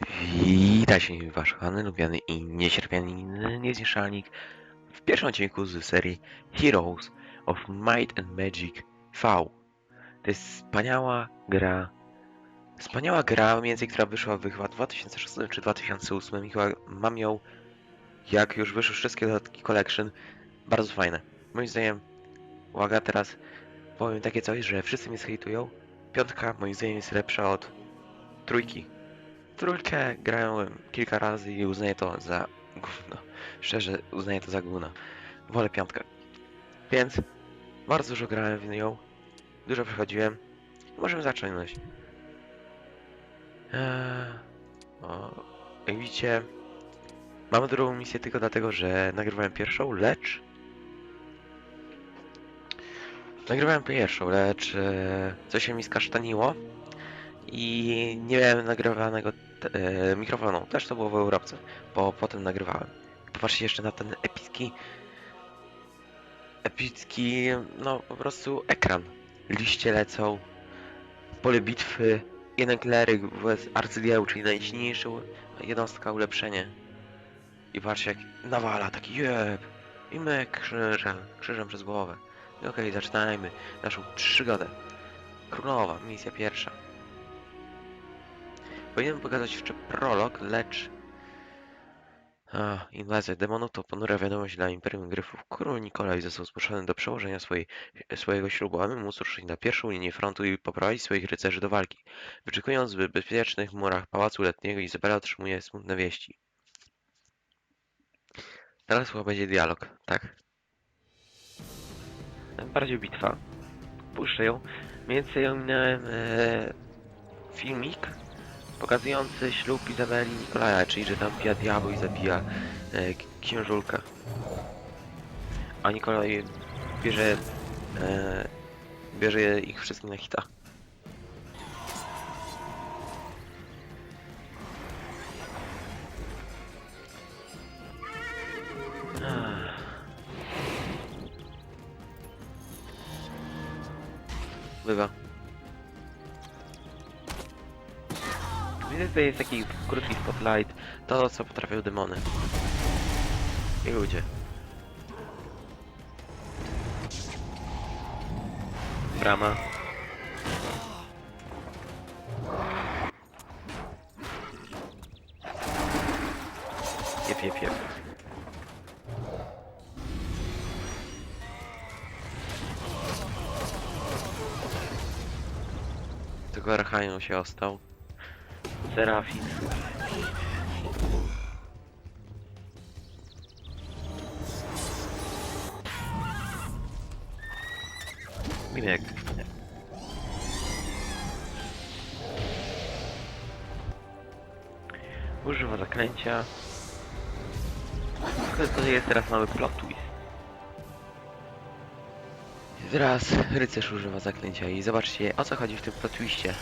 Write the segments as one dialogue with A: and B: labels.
A: Witajcie, wasz kochany, lubiany i niecierpiany niezniszczalnik w pierwszym odcinku z serii Heroes of Might and Magic V. To jest wspaniała gra, wspaniała gra, więcej, która wyszła w chyba 2006 czy 2008 i chyba mam ją, jak już wyszły wszystkie dodatki Collection, bardzo fajne. Moim zdaniem, uwaga, teraz powiem takie coś, że wszyscy mnie zhejtują. Piątka moim zdaniem jest lepsza od trójki. Trójkę grałem kilka razy i uznaję to za gówno. Szczerze, uznaję to za gówno. Wolę piątkę. Więc bardzo dużo grałem w nią. Dużo przechodziłem. Możemy zacząć. Eee, o, jak widzicie, mam drugą misję tylko dlatego, że nagrywałem pierwszą, lecz... Nagrywałem pierwszą, lecz e, coś się mi skasztaniło i nie miałem nagrywanego e, mikrofonu. Też to było w Europce, bo potem nagrywałem. Popatrzcie jeszcze na ten epicki, epicki, no po prostu ekran. Liście lecą, pole bitwy, jeden kleryk vs arcydiabeł, czyli najsilniejsza jednostka ulepszenie. I patrzcie jak nawala, taki jeb. I my krzyżem, krzyżem przez głowę. I Okej, zaczynajmy naszą przygodę. Królowa, misja pierwsza. Powinienem pokazać jeszcze prolog, lecz... A, inwazja demonów to ponura wiadomość dla Imperium Gryfów. Król Nikolaj został zmuszony do przełożenia swojej, swojego ślubu, aby móc ruszyć na pierwszą linię frontu i poprowadzić swoich rycerzy do walki. Wyczekując w bezpiecznych murach Pałacu Letniego, Izabela otrzymuje smutne wieści. Teraz chyba będzie dialog, tak. Bardziej bitwa. Puszczę ją. Mniej więcej ominąłem e, filmik pokazujący ślub Izabeli Nikolaja, czyli że tam pija diabeł i zabija e, księżulkę. A Nikolaj bierze, e, bierze ich wszystkich na hita. Tutaj jest taki krótki spotlight. To, co potrafią demony. I ludzie. Brama. Jep, jep, jep. Tylko Archają się ostał. Serafin. Minek. Używa zaklęcia. To jest teraz mały plot twist. Teraz rycerz używa zaklęcia i zobaczcie o co chodzi w tym plot twistie.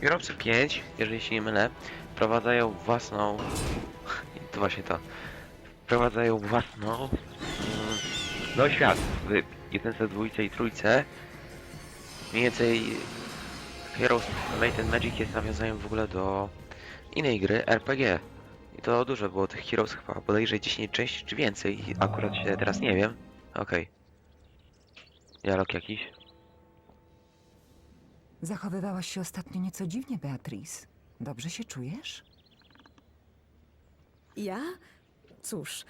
A: Kierowcy 5, jeżeli się nie mylę, wprowadzają własną... To właśnie to. Wprowadzają własną... mm, No świat w jedynce, dwójce i trójce. Mniej więcej Heroes Might and Magic jest nawiązaniem w ogóle do innej gry RPG. I to dużo było tych Heroes chyba, bodajże 10 części czy więcej. Akurat się teraz nie wiem. Okej. Dialog jakiś.
B: Zachowywałaś się ostatnio nieco dziwnie, Beatrice. Dobrze się czujesz?
C: Ja? Cóż,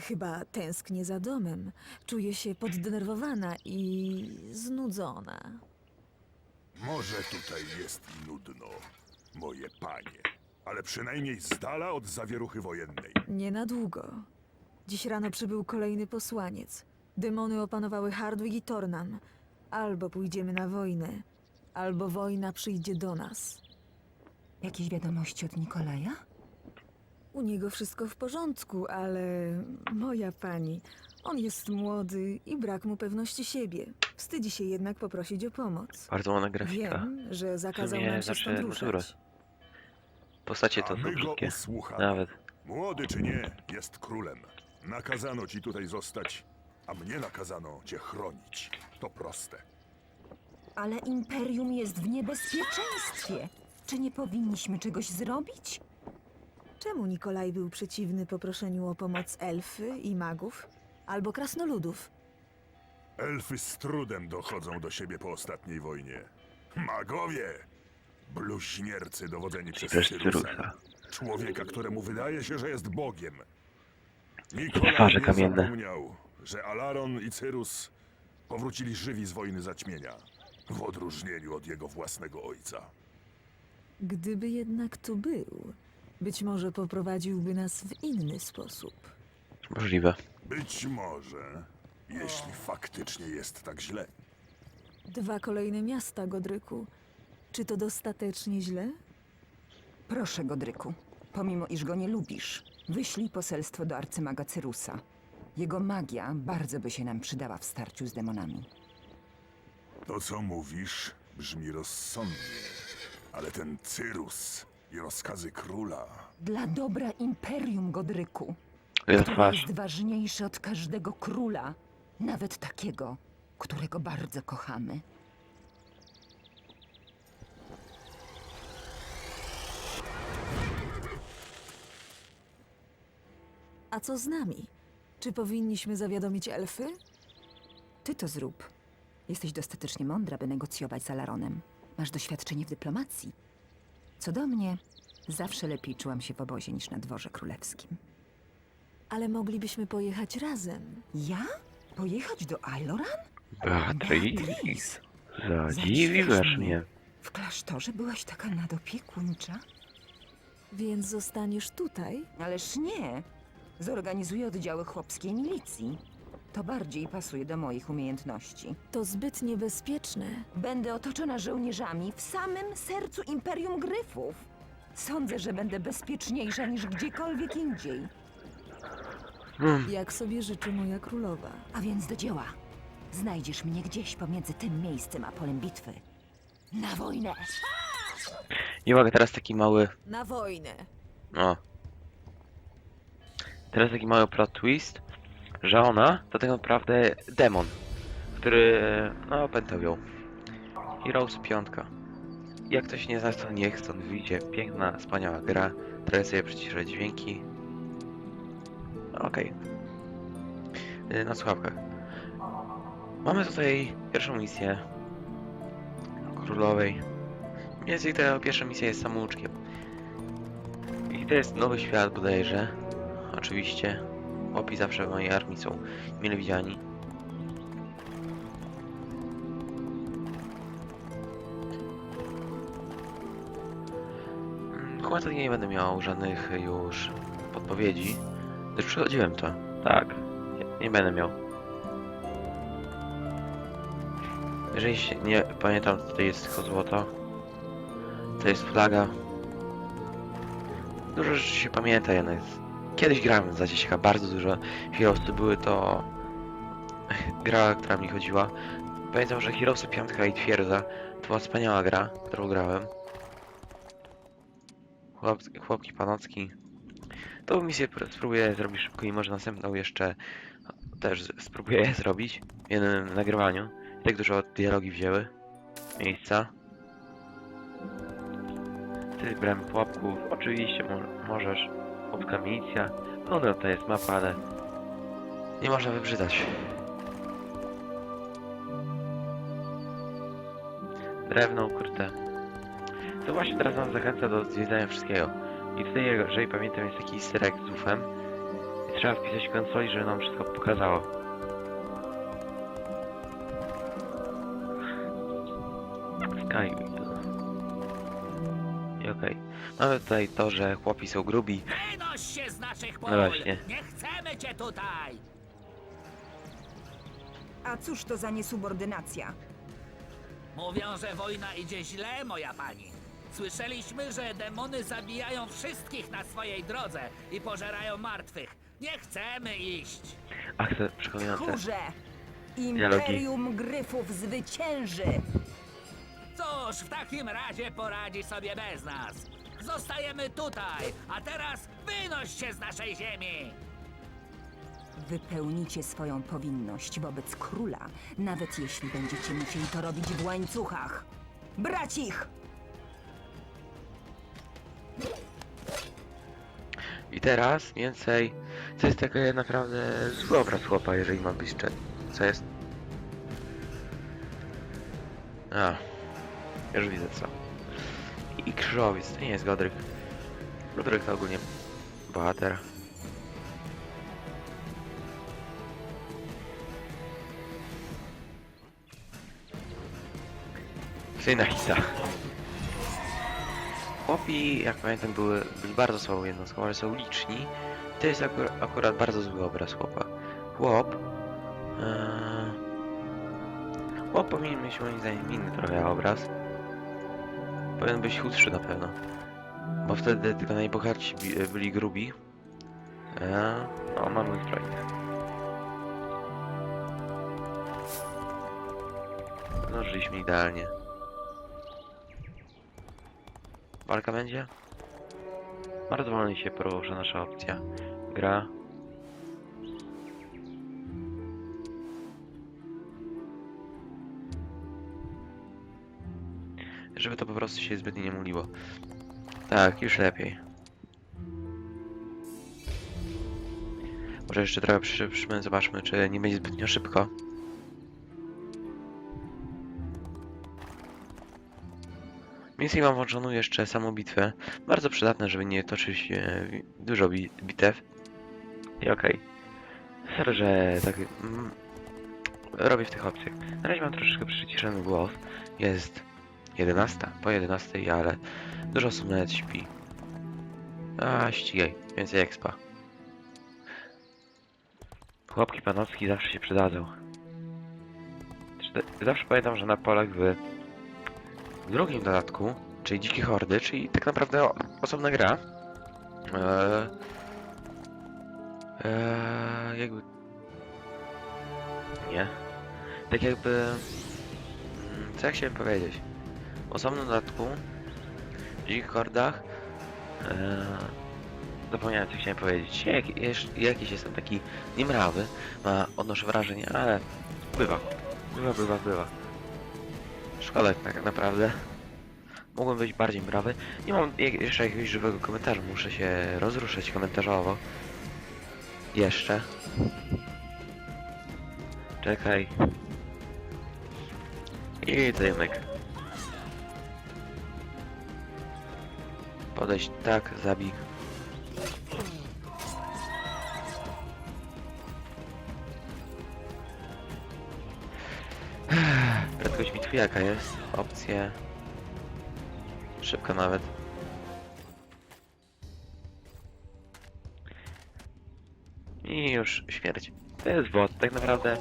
C: chyba tęsknię za domem. Czuję się poddenerwowana i znudzona.
D: Może tutaj jest nudno, moje panie, ale przynajmniej z dala od zawieruchy wojennej.
C: Nie na długo. Dziś rano przybył kolejny posłaniec. Demony opanowały Hardwig i Tornan. Albo pójdziemy na wojnę, albo wojna przyjdzie do nas.
B: Jakieś wiadomości od Nikolaja?
C: U niego wszystko w porządku, ale moja pani, on jest młody i brak mu pewności siebie. Wstydzi się jednak poprosić o pomoc.
A: Bardzo ładna grafika.
C: Wiem, że zakazał
A: sumie
C: nam się
A: zawsze
C: stąd ruszać.
A: Postacie
D: A
A: to
D: my go usłuchamy.
A: Nawet.
D: Młody czy nie, jest królem. Nakazano ci tutaj zostać, a mnie nakazano cię chronić. To proste.
B: Ale Imperium jest w niebezpieczeństwie. Czy nie powinniśmy czegoś zrobić?
C: Czemu Nikolaj był przeciwny poproszeniu o pomoc elfy i magów? Albo krasnoludów?
D: Elfy z trudem dochodzą do siebie po ostatniej wojnie. Magowie! Bluźniercy dowodzeni przez Cyrusa.
A: Cyrusa.
D: Człowieka, któremu wydaje się, że jest Bogiem. Nikolaj
A: Twarze
D: nie
A: kamienne.
D: zapomniał, że Alaron i Cyrus powrócili żywi z wojny zaćmienia, w odróżnieniu od jego własnego ojca.
C: Gdyby jednak tu był, być może poprowadziłby nas w inny sposób.
A: Możliwe.
D: Być może, jeśli faktycznie jest tak źle.
C: Dwa kolejne miasta, Godryku. Czy to dostatecznie źle?
B: Proszę, Godryku, pomimo iż go nie lubisz, wyślij poselstwo do arcymaga Cyrusa. Jego magia bardzo by się nam przydała w starciu z demonami.
D: To, co mówisz, brzmi rozsądnie. Ale ten Cyrus i rozkazy króla.
B: Dla dobra Imperium, Godryku,
A: twarz.
B: jest ważniejsze od każdego króla, nawet takiego, którego bardzo kochamy.
C: A co z nami? Czy powinniśmy zawiadomić elfy?
B: Ty to zrób. Jesteś dostatecznie mądra, by negocjować z Alaronem. Masz doświadczenie w dyplomacji. Co do mnie, zawsze lepiej czułam się w obozie niż na dworze królewskim.
C: Ale moglibyśmy pojechać razem.
B: Ja? Pojechać do Ailoran?
A: Beatrice. Zadziwiłaś mnie.
B: W klasztorze byłaś taka nadopiekuńcza?
C: Więc zostaniesz tutaj?
B: Ależ nie. Zorganizuję oddziały chłopskiej milicji. To bardziej pasuje do moich umiejętności.
C: To zbyt niebezpieczne.
B: Będę otoczona żołnierzami w samym sercu Imperium Gryfów. Sądzę, że będę bezpieczniejsza niż gdziekolwiek indziej.
C: Jak sobie życzy moja królowa.
B: A więc do dzieła. Znajdziesz mnie gdzieś pomiędzy tym miejscem a polem bitwy. Na wojnę!
A: I uwaga, teraz taki mały.
C: Na wojnę!
A: No. Teraz taki mały plot twist, że ona to tak naprawdę demon, który no opętał ją. Heroes 5. Jak ktoś nie zna, to niech stąd wyjdzie. Piękna, wspaniała gra. Teraz sobie dźwięki. Okej. Y, Na słuchawkach. Mamy tutaj pierwszą misję królowej. Mniej ta pierwsza misja jest samouczkiem. I to jest nowy świat bodajże. Oczywiście. Opi zawsze w mojej armii są mile widziani. Mm, Chyba tutaj nie będę miał żadnych już podpowiedzi. Gdyż przechodziłem to. Tak. Nie, nie będę miał. Jeżeli się nie pamiętam, to tutaj jest tylko złoto. To jest flaga. Dużo rzeczy się pamięta jednak. Kiedyś grałem za dzieciaka bardzo dużo. Heroesy były to gra, która mi chodziła. Pamiętam, że Heroesy 5 i Twierdza to była wspaniała gra, którą grałem. Chłop, chłopki panocki. Tą misję pr- spróbuję zrobić szybko i może następną jeszcze też spróbuję zrobić w jednym nagrywaniu. Tak dużo dialogi wzięły miejsca. Ty bramy pułapków, oczywiście mo możesz. Milicja. No no to jest mapa, ale nie można wybrzydać. Drewno ukryte. To właśnie teraz nas zachęca do zwiedzania wszystkiego. I tutaj, jeżeli pamiętam, jest taki egg z ufem. I trzeba wpisać konsoli, żeby nam wszystko pokazało. Skywheel. I okej. Mamy tutaj to, że chłopi są grubi.
E: Naszych pól!
A: No właśnie.
E: Nie chcemy cię tutaj!
B: A cóż to za niesubordynacja?
E: Mówią, że wojna idzie źle, moja pani. Słyszeliśmy, że demony zabijają wszystkich na swojej drodze i pożerają martwych. Nie chcemy iść!
A: Ach, te przekonujące.
B: Kurze!
A: Dialogi.
B: Imperium Gryfów zwycięży!
E: Cóż, w takim razie poradzi sobie bez nas. Zostajemy tutaj, a teraz wynoś się z naszej ziemi!
B: Wypełnicie swoją powinność wobec króla, nawet jeśli będziecie musieli to robić w łańcuchach. Brać ich!
A: I teraz więcej. To jest taki naprawdę zły obraz chłopa, jeżeli mam być szczery. Co jest? A, już widzę co. I krzyżowiec, to nie jest Godryk. Godryk to ogólnie bohater. Syna Hisa. Chłopi, jak pamiętam, były, byli bardzo słabą jednostką, ale są liczni. To jest akur akurat bardzo zły obraz chłopa. Chłop... Eee, chłop powinien mieć moim zdaniem inny trochę obraz. Powinien być chudszy na pewno. Bo wtedy tylko najbogatsi byli grubi. Eee, no, mamy zbrojnych. Zdążyliśmy idealnie. Walka będzie? Bardzo wolno się porusza nasza opcja. Gra. Żeby to po prostu się zbytnio nie muliło. Tak, już lepiej. Może jeszcze trochę przyszybmy, zobaczmy, czy nie będzie zbytnio szybko. Misji mam włączoną jeszcze samą bitwę. Bardzo przydatne, żeby nie toczyć e, dużo bi bitew. I okej. Sorry, że tak mm, robię w tych opcjach. Na razie mam troszeczkę przyciszony głos. Jest 11, po 11, ale dużo osób nawet śpi. A, ścigaj, więcej expa. Chłopki panowski zawsze się przydadzą. Zawsze pamiętam, że na polach w drugim dodatku, czyli Dzikie Hordy, czyli tak naprawdę osobna gra. Eee, eee, jakby... Nie. Tak jakby... mm, Co ja chciałem powiedzieć? W osobnym dodatku, w Dzikich Hordach... Eee, zapomniałem co chciałem powiedzieć. Jak, jeż- jakiś jestem taki niemrawy, ma, odnoszę wrażenie, ale bywa. Bywa, bywa, bywa. Szkoda tak naprawdę. Mogłem być bardziej brawy. Nie mam jeszcze jakiegoś żywego komentarza. Muszę się rozruszać komentarzowo. Jeszcze. Czekaj. I dymek. Podejść tak, zabij. Prędkość bitwy jaka jest? Opcje. Szybko nawet. I już śmierć. To jest bot, tak naprawdę.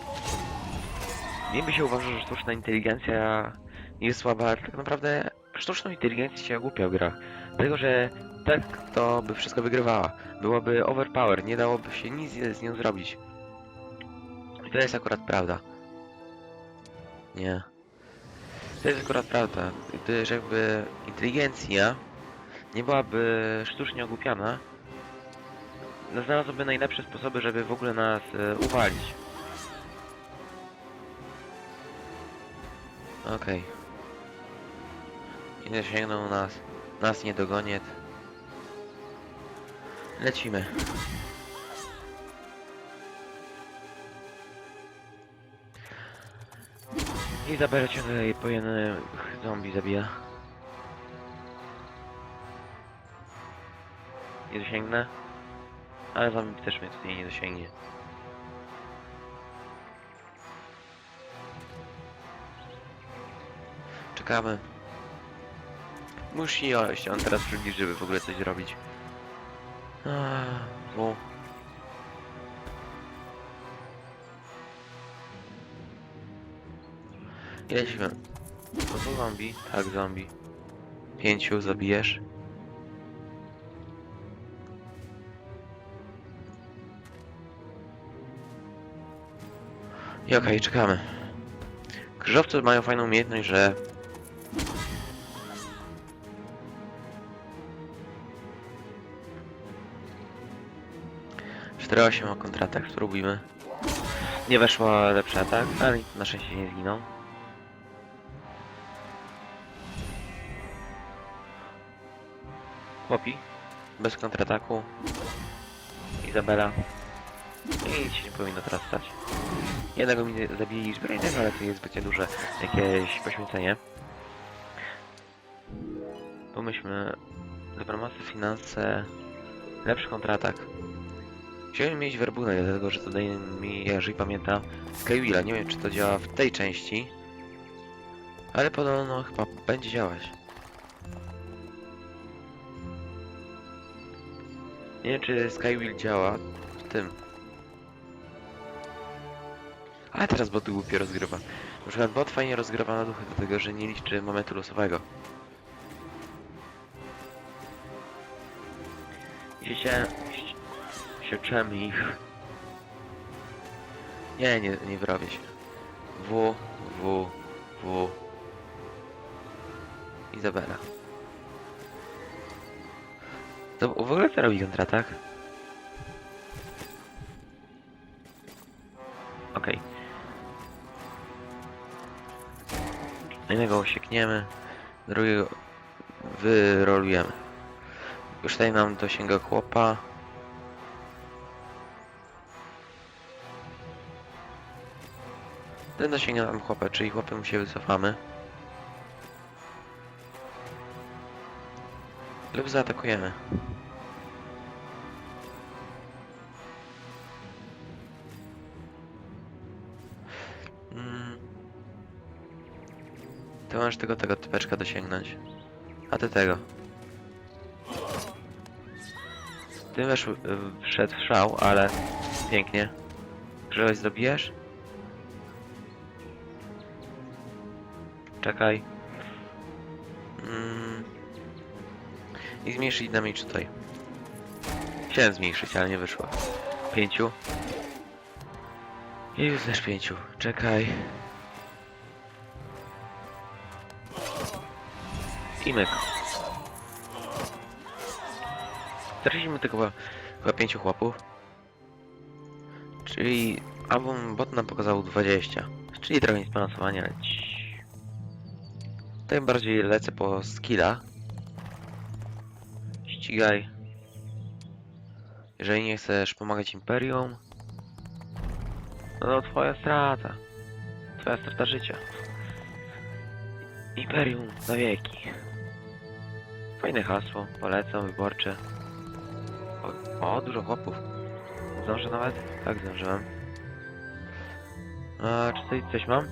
A: Nie by się uważał, że sztuczna inteligencja jest słaba, ale tak naprawdę sztuczną inteligencję się głupia w grach. Dlatego, że tak to by wszystko wygrywała. Byłoby overpower, nie dałoby się nic z nią zrobić. I to jest akurat prawda. Nie. To jest akurat prawda. Gdyż jakby inteligencja nie byłaby sztucznie ogłupiana, no znalazłaby najlepsze sposoby, żeby w ogóle nas e, uwalić. Okej. Nie dosięgną nas. Nas nie dogoniet. Lecimy. I zabierę cię tutaj po jednym zombie zabija. Nie dosięgnę. Ale zombie też mnie tutaj nie dosięgnie. Czekamy. Musi się on teraz przybliży, żeby w ogóle coś zrobić. Aaaa, bu. I lecimy. To są zombie? Tak, zombie. Pięciu zabijesz. I okej, czekamy. Krzyżowcy mają fajną umiejętność, że... 4-8 o kontratak, spróbujmy. Nie weszło lepszy atak, ale na szczęście nie zginął. Chłopi, bez kontrataku. Izabela. I nic się nie powinno teraz stać. Jednego mi zabili zbrojnego, ale to jest zbyt duże jakieś poświęcenie. Pomyślmy, dyplomacja, finanse, lepszy kontratak. Chciałem mieć werbunek, dlatego że to daje mi, jeżeli pamiętam, Skywilla. Nie wiem, czy to działa w tej części, ale podobno chyba będzie działać. Nie wiem, czy Skywill działa w tym. Ale teraz bot głupio rozgrywa. Na przykład bot fajnie rozgrywa na duchy, dlatego że nie liczy momentu losowego. Widzicie? Sieczemy ich. Nie, nie, nie wyrobię się. W, W, W. Izabela. To w ogóle co robi kontratak? Okej. Jednego osiekniemy, drugiego wyrolujemy. Już tutaj nam dosięga chłopa. Ten dosięga nam chłopa, czyli chłopem się wycofamy. Lub zaatakujemy. Mm. Ty możesz tego, tego typeczka dosięgnąć. A ty tego. Ty y, wszedł w szał, ale pięknie. Czegoś zrobisz? Czekaj. Mm. I zmniejszyć damage tutaj. Chciałem zmniejszyć, ale nie wyszło. Pięciu. I już też pięciu. Czekaj. I myk. Straciliśmy tylko chyba, pięciu chłopów. Czyli album bot nam pokazał 20. Czyli trochę niezbalansowanie, ale Tutaj bardziej lecę po skilla. Ścigaj. Jeżeli nie chcesz pomagać Imperium, no to twoja strata. Twoja strata życia. Imperium na wieki. Fajne hasło, polecam, wyborcze. O, o, dużo chłopów. Zdążę nawet? Tak, zdążyłem. A, czy tutaj coś mam?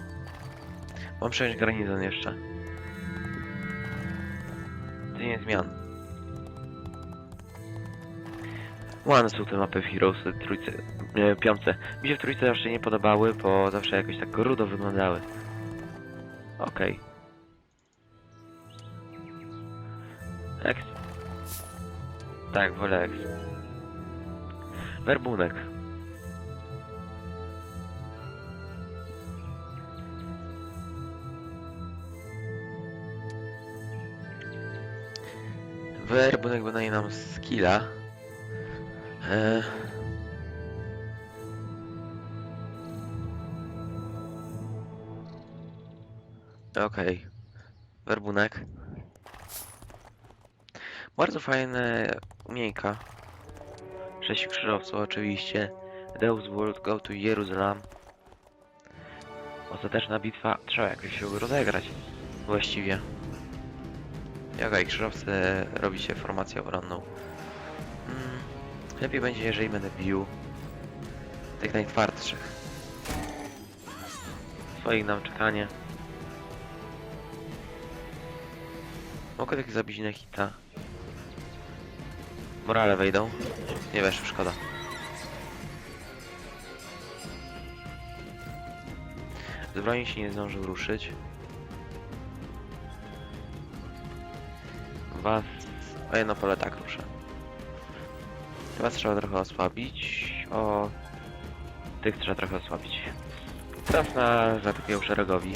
A: Mam przejąć garnizon jeszcze. Tydzień zmian. Ładne są te mapy w Heroes, trójce, nie, piątce. Mi się w trójce zawsze nie podobały, bo zawsze jakoś tak rudo wyglądały. Okej. Eks. Tak, wolę eks. Werbunek. Werbunek wydaje nam skilla. Eee. Okej. Werbunek. Bardzo fajne umiejka. Sześć krzyżowców oczywiście. Deus World Go to Jerusalem. Ostateczna bitwa. Trzeba jakoś się rozegrać. Właściwie. I Okej, krzyżowcy robicie formację obronną. Mm, lepiej będzie, jeżeli będę bił tych najtwardszych. Swoich nam czekanie. Mogę tak zabić na hita. Morale wejdą. Nie wiesz, szkoda. Z się nie zdążył ruszyć. Was... O jedno pole tak ruszę. Was trzeba trochę osłabić. O... Tych trzeba trochę osłabić. Teraz na zakupię szeregowi.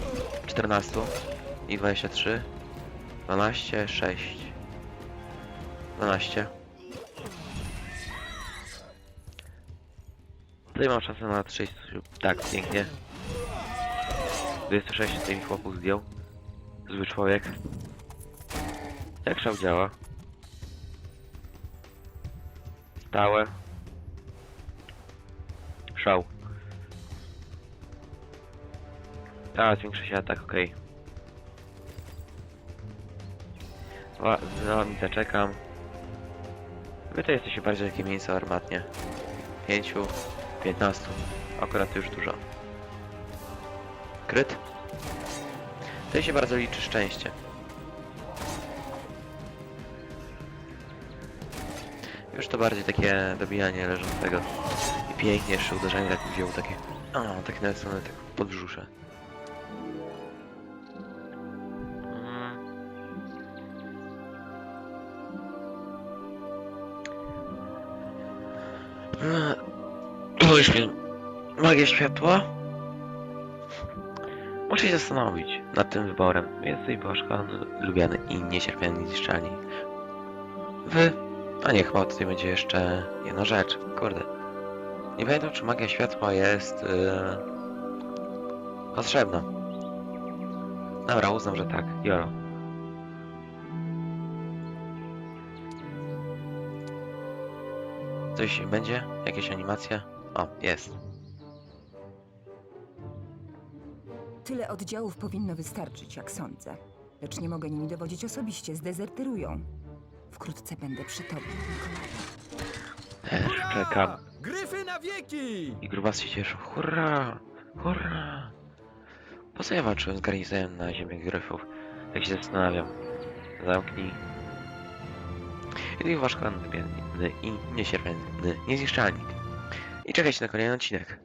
A: 14 i 23. 12, 6. 12. Tutaj mam szansę na 6. Tak, pięknie. 26 tutaj mi chłopu zdjął. Zły człowiek. Jak szał działa? Stałe. Szał. A, zwiększa się atak, okej. Okay. Za wami zaczekam. Wy to jesteście bardziej takie miejsce armatnie. Pięciu, piętnastu. Akurat to już dużo. Kryt. Tutaj się bardzo liczy szczęście. To bardziej takie dobijanie leżącego. I pięknie jeszcze uderzenie tak wziął takie... O, takie nawet tak pod brzusze. Mm. Wiem. Magia światła? Muszę się zastanowić nad tym wyborem. Jest tutaj poszkodowany, lubiany i niecierpiany zniszczalni. Wy... A nie, chyba tutaj będzie jeszcze jedna rzecz. Kurde. Nie pamiętam, czy magia światła jest... Yy... potrzebna. Dobra, uznam, że tak. Jolo. Coś będzie? Jakieś animacje? O, jest.
B: Tyle oddziałów powinno wystarczyć, jak sądzę. Lecz nie mogę nimi dowodzić osobiście, zdezerterują. Wkrótce będę przy tobie.
A: Też czekam.
F: Gryfy na wieki!
A: I grubas się cieszył. Hurra! Hurra! Po co ja walczyłem z garnizonem na ziemię gryfów? Tak się zastanawiam. Zamknij. I tych wasz kochany i niecierpiętny niezniszczalnik. I czekajcie na kolejny odcinek.